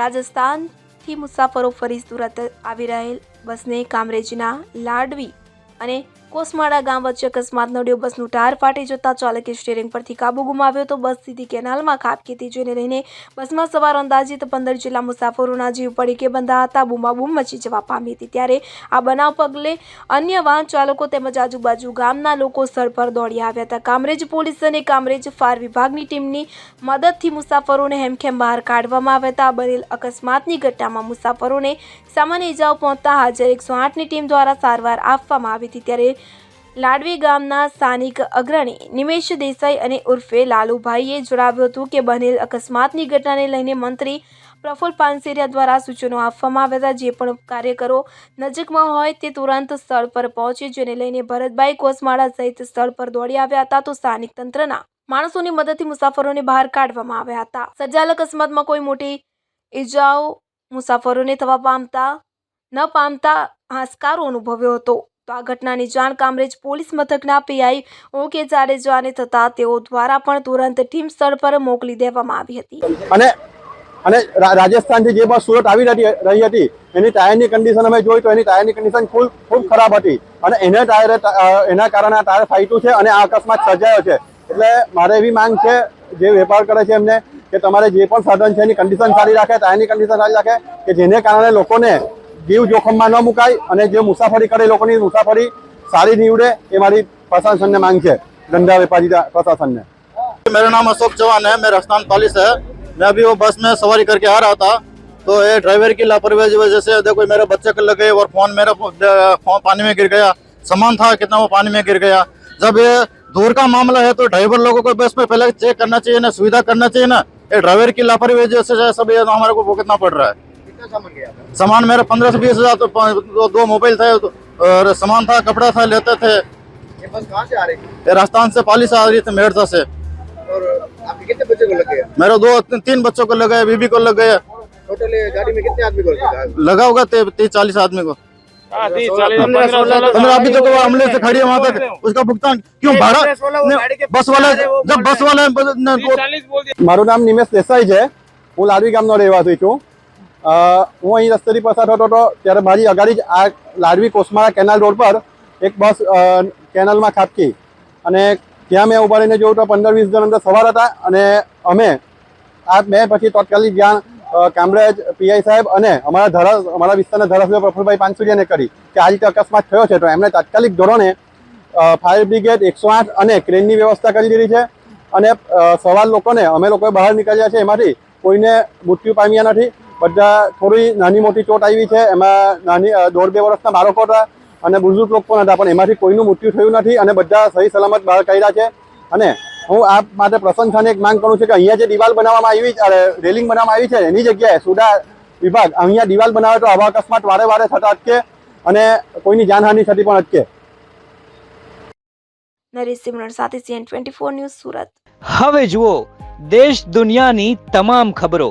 રાજસ્થાનથી મુસાફરો ફરી સુરત આવી રહેલ બસને કામરેજના લાડવી અને કોસમાળા ગામ વચ્ચે અકસ્માત નડ્યો. બસનું ટાયર ફાટી જતા ચાલકે સ્ટેરિંગ પરથી કાબુ ગુમાવ્યો તો બસ સીધી કેનાલમાં ખાબકી હતી જેને લઈને બસમાં સવાર અંદાજિત પંદર જેટલા મુસાફરોના જીવ પડી કે બંધા હતા બૂમાબૂમ મચી જવા પામી હતી. ત્યારે આ બનાવ પગલે અન્ય વાહન ચાલકો તેમજ આજુબાજુ ગામના લોકો સ્થળ પર દોડી આવ્યા હતા. કામરેજ પોલીસ અને કામરેજ ફાયર વિભાગની ટીમની મદદથી મુસાફરોને હેમખેમ બહાર કાઢવામાં આવ્યા હતા. બનેલ અકસ્માતની ઘટનામાં મુસાફરોને સામાન્ય ઇજાઓ પહોંચતા હાજર એકસો આઠની ટીમ દ્વારા સારવાર આપવામાં આવી હતી. ત્યારે લાડવી ગામના સ્થાનિક અગ્રણી નિમેશ દેસાઈ અને ઉર્ફે લાલુભાઈએ જણાવ્યું હતું કે બનેલ અકસ્માતની ઘટનાને લઈને મંત્રી પ્રફુલ્લ પાનસેરિયા દ્વારા સૂચનો આપવામાં આવ્યા હતા. જે પણ કાર્યકરો નજીકમાં હોય તે તુરંત સ્થળ પર પહોંચે, જેને લઈને ભરતભાઈ કોસમાળા સહિત સ્થળ પર દોડી આવ્યા હતા. તો સ્થાનિક તંત્રના માણસોની મદદથી મુસાફરોને બહાર કાઢવામાં આવ્યા હતા. સર્જાયેલ અકસ્માતમાં કોઈ મોટી ઈજાઓ મુસાફરોને થવા પામતા, ન પામતા હાશકારો અનુભવ્યો હતો. તો આ ઘટનાની જાણ કામરેજ પોલીસ મથકના પીઆઈ ઓકે જાડેજાને થતા તેઓ દ્વારા પણ તુરંત ટીમ સ્થળ પર મોકલી દેવામાં આવી હતી. અને અને રાજસ્થાનથી જે બસ સુરત આવી રહી હતી, એની ટાયરની કન્ડિશન અમે જોઈ તો એની ટાયરની કન્ડિશન ખૂબ ખૂબ ખરાબ હતી. અને એને ટાયરે એના કારણે આ ટાયર ફાટ્યું છે અને આ અકસ્માત સર્જાયો છે. એટલે મારે એવી માંગ છે, જે વેપાર કરે છે એમને, કે તમારે જે પણ સાધન છે એની કન્ડિશન સારી રાખે, ટાયરની કન્ડિશન સારી રાખે, કે જેને કારણે લોકોને જીવ જોખમમાં ન મુકાય અને જે મુસાફરી કરે એ લોકોની મુસાફરી સારી નીવડે એ મારી પ્રશાસનને માંગ છે ધંધા વેપારી પ્રશાસનને मेरा नाम अशोक चौहान है मैं राजस्थान पालिस है मैं अभी वो बस में सवारी करके आ रहा था तो ये ड्राइवर की लापरवाही की वजह से देखो मेरे बच्चे को लग गए और फोन मेरा फोन पानी में गिर गया सामान था कितना वो पानी में गिर गया जब ये दूर का मामला है तो ड्राइवर लोगों को बस में पहले चेक करना चाहिए ना सुविधा करना चाहिए ना ये ड्राइवर की लापरवाही वजह से सब ये हमारे को भुगतना पड़ रहा है कितना सामान गया था सामान मेरा पंद्रह से बीस हजार तो प- दो, दो मोबाइल थे और सामान था कपड़ा था लेते थे ये बस कहाँ से आ रही थी ये राजस्थान से पाली से आ रही थी मेड़ता से और आपके कितने बच्चे को लग गया मेरे दो तीन बच्चों को लगा है बीबी को लग गया टोटल ये गाड़ी में कितने आदमी को लगा लगा होगा ते- तीस चालीस आदमी को पंद्रह सोलह पंद्रह अभी तक वो हमले से खड़ी है वहां तक उसका भुगतान क्यों भाड़ा नहीं, बस वाला जब बस वाला न- वो- મારું નામ નિમેશ દેસાઈ છે હું લાડવી ગામનો રહેવાસી છું અ, હું અહીં રસ્તેથી પસાર થતો હતો ત્યારે મારી અગાડી જ આ લાડવી કોસમાળા કેનાલ રોડ પર એક બસ કેનાલમાં ખાબકી. અને ત્યાં મેં ઊભા રહીને જોયું તો પંદર વીસ જણ અંદર સવાર હતા અને અમે આ મેં પછી તાત્કાલિક અ, કામરેજ પીઆઈ સાહેબ અને અમારા ધરાસ અમારા વિસ્તારના ધારાસભ્ય પ્રફુલભાઈ પાનસુરિયાને કરી કે આ રીતે અકસ્માત થયો છે. તો એમણે તાત્કાલિક ધોરણે ફાયર બ્રિગેડ એકસો આઠ અને ક્રેનની વ્યવસ્થા કરી દીધી છે અને સવાર લોકોને અમે લોકોએ બહાર નીકળ્યા છે એમાંથી કોઈને મૃત્યુ પામ્યા નથી. બધા થોડી નાની મોટી ચોટ આવી છે. એમાં નાની દોઢ બે વર્ષના બાળકો હતા અને બુઝુર્ગ લોકો પણ હતા. પણ એમાંથી કોઈનું મૃત્યુ થયું નથી અને બધા સહી સલામત બહાર કાઢ્યા છે. અને હું આ માટે પ્રશંસાને એક માંગ કરું છું કે અહીંયા જે દિવાલ બનાવવામાં આવી છે રેલિંગ બનાવવામાં આવી છે એની જગ્યાએ સુડા વિભાગ અહીંયા દિવાલ બનાવે તો આવા અકસ્માત વારે વારે થતા અટકે અને કોઈની જાનહાનિ થતી પણ અટકે. નરેશ સિમરણ સાથે CN twenty four news Surat. હવે જુઓ દેશ દુનિયાની તમામ ખબરો.